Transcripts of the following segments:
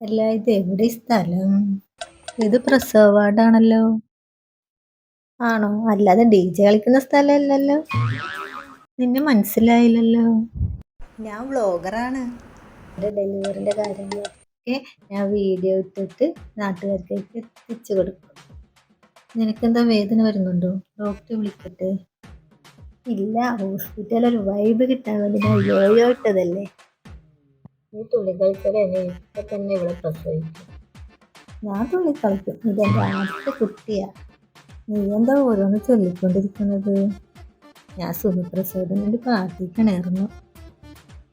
അല്ല ഇത് എവിടെ സ്ഥലം? ഇത് പ്രസവ വാർഡാണല്ലോ. ആണോ? അല്ലാതെ ഡി ജെ കളിക്കുന്ന സ്ഥലമല്ലല്ലോ നിന്നെ മനസ്സിലായില്ലല്ലോ. ഞാൻ വ്ളോഗറാണ്. എന്റെ ഡെലിവറിന്റെ കാര്യങ്ങളൊക്കെ ഞാൻ വീഡിയോ ഇട്ടിട്ട് നാട്ടുകാർക്കൊക്കെ എത്തിച്ചു കൊടുക്കും. നിനക്കെന്താ വേദന വരുന്നുണ്ടോ? ഡോക്ടറെ വിളിക്കട്ടെ. ഇല്ല ഹോസ്പിറ്റലിൽ ഒരു വൈബ് കിട്ടാൻ വേണ്ടി ഞാൻ യോയോ ഇട്ടതല്ലേ നീ തുള്ളി കളിച്ചാൽ എന്നെ ഇപ്പൊ തന്നെ ഇവിടെ പ്രസവിക്കും. ഞാൻ തുള്ളി കളിക്കും. ഇതെന്റെ ആദ്യത്തെ കുട്ടിയാ. നീ എന്താ ഓരോന്ന് ചൊല്ലിക്കൊണ്ടിരിക്കുന്നത്? ഞാൻ സുഖപ്രസവത്തിന് വേണ്ടി പ്രാർത്ഥിക്കണായിരുന്നു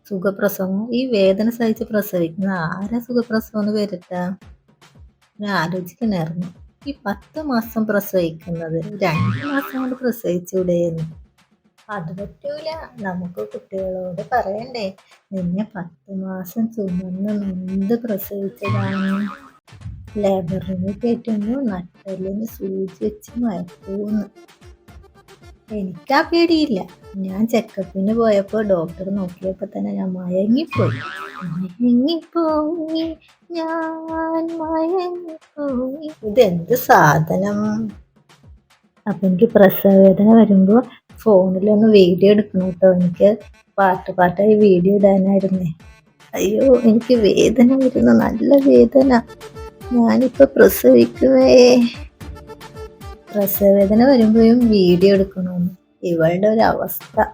സുഖപ്രസവം ഈ വേദന സഹിച്ച് പ്രസവിക്കുന്ന ആരാ സുഖപ്രസവം എന്ന് പേരിട്ടാ? ഞാൻ ആലോചിക്കണായിരുന്നു ഈ പത്ത് മാസം പ്രസവിക്കുന്നത് രണ്ട് മാസം കൊണ്ട് പ്രസവിച്ചൂടെയെന്ന് അത് പറ്റൂല. നമുക്ക് കുട്ടികളോട് പറയണ്ടേ നിന്നെ പത്ത് മാസം ചുമന്ന് നൊന്ത് പ്രസവിച്ചതാണ്? ലേബറിന് കേട്ടുന്നു നട്ടലിന് സൂചി വെച്ച് മയക്കൂന്ന്. എനിക്കാ പേടിയില്ല. ഞാൻ ചെക്കപ്പിന് പോയപ്പോൾ ഡോക്ടർ നോക്കിയപ്പോൾ തന്നെ ഞാൻ മയങ്ങിപ്പോയി. മയങ്ങിപ്പോയി ഞാൻ മയങ്ങിപ്പോയി. ഇതെന്ത് സാധനം? അപ്പൊ എനിക്ക് പ്രസവ വേദന വരുമ്പോൾ ഫോണിലൊന്ന് വീഡിയോ എടുക്കണം കേട്ടോ. എനിക്ക് പാട്ട് പാട്ടായി വീഡിയോ ഇടാനായിരുന്നേ. അയ്യോ എനിക്ക് വേദന വരുന്നു. നല്ല വേദന. ഞാനിപ്പോൾ പ്രസവിക്കുവേ. പ്രസവേദന വരുമ്പോഴും വീഡിയോ എടുക്കണമെന്ന് ഇവളുടെ ഒരു അവസ്ഥ.